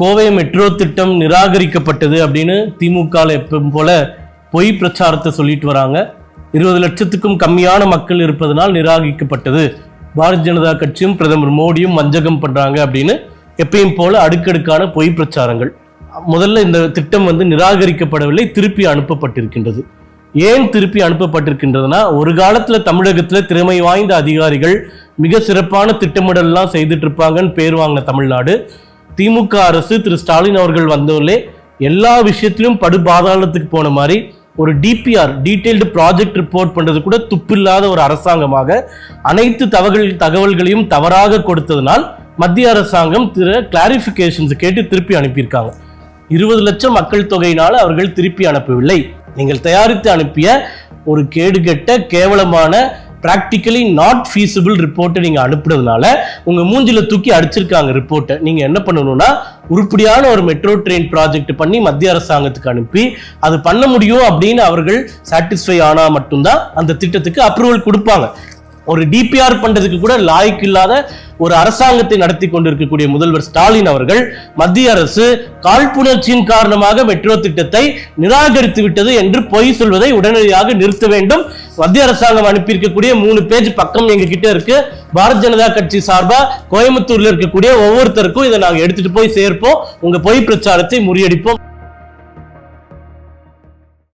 Kovai metro திட்டம் நிராகரிக்கப்பட்டது அப்படின்னு திமுக எப்பவும் போல பொய் பிரச்சாரத்தை சொல்லிட்டு வராங்க. இருபது லட்சத்துக்கும் கம்மியான மக்கள் இருப்பதனால் நிராகரிக்கப்பட்டது. பாரதிய ஜனதா கட்சியும் பிரதமர் மோடியும் வஞ்சகம் பண்றாங்க அப்படின்னு எப்பயும் போல அடுக்கடுக்கான பொய் பிரச்சாரங்கள். முதல்ல இந்த திட்டம் வந்து நிராகரிக்கப்படவில்லை திருப்பி அனுப்பப்பட்டிருக்கின்றது. ஏன் திருப்பி அனுப்பப்பட்டிருக்கின்றதுன்னா ஒரு காலத்துல தமிழகத்துல திறமை வாய்ந்த அதிகாரிகள் மிக சிறப்பான திட்டமிடல்லாம் செய்துட்டு இருப்பாங்கன்னு பேர் வாங்கின தமிழ்நாடு. திமுக அரசு திரு ஸ்டாலின் அவர்கள் வந்தவர்களே எல்லா விஷயத்திலும் படு பாதாளத்துக்கு போன மாதிரி ஒரு டிபிஆர் டீடைல்டு ப்ராஜெக்ட் ரிப்போர்ட் பண்ணுறது கூட துப்பில்லாத ஒரு அரசாங்கமாக அனைத்து தகவல் தகவல்களையும் தவறாக கொடுத்ததனால் மத்திய அரசாங்கம் திரு கிளாரிஃபிகேஷன்ஸ் கேட்டு திருப்பி அனுப்பியிருக்காங்க. இருபது லட்சம் மக்கள் தொகையினால் அவர்கள் திருப்பி அனுப்பவில்லை. நீங்கள் தயாரித்து அனுப்பிய ஒரு கேடுகெட்ட கேவலமான ப்ராக்டிக்கலி நாட் ஃபீஸிபிள் ரிப்போர்ட்டை நீங்கள் அனுப்புனதுனால உங்கள் மூஞ்சில் தூக்கி அடிச்சிருக்காங்க ரிப்போர்ட்டை நீங்கள் என்ன பண்ணணும்னா உருப்படியான ஒரு மெட்ரோ ட்ரெயின் ப்ராஜெக்ட் பண்ணி மத்திய அரசாங்கத்துக்கு அனுப்பி அது பண்ண முடியும் அப்படின்னு அவர்கள் சாட்டிஸ்ஃபை ஆனால் மட்டும்தான் அந்த திட்டத்துக்கு அப்ரூவல் கொடுப்பாங்க. ஒரு டிபிஆர் பண்றதுக்கு கூட லாய்க்கு இல்லாத ஒரு அரசாங்கத்தை நடத்தி கொண்டிருக்கக்கூடிய முதல்வர் ஸ்டாலின் அவர்கள் மத்திய அரசு காழ்ப்புணர்ச்சியின் காரணமாக மெட்ரோ திட்டத்தை நிராகரித்து விட்டது என்று பொய் சொல்வதை உடனடியாக நிறுத்த வேண்டும். மத்திய அரசாங்கம் அனுப்பியிருக்கக்கூடிய மூணு பேஜ் பக்கம் எங்க கிட்ட இருக்கு. பாரதிய ஜனதா கட்சி சார்பா கோயம்புத்தூர்ல இருக்கக்கூடிய ஒவ்வொருத்தருக்கும் இதை நாங்கள் எடுத்துட்டு போய் சேர்ப்போம். உங்க பொய் பிரச்சாரத்தை முறியடிப்போம்.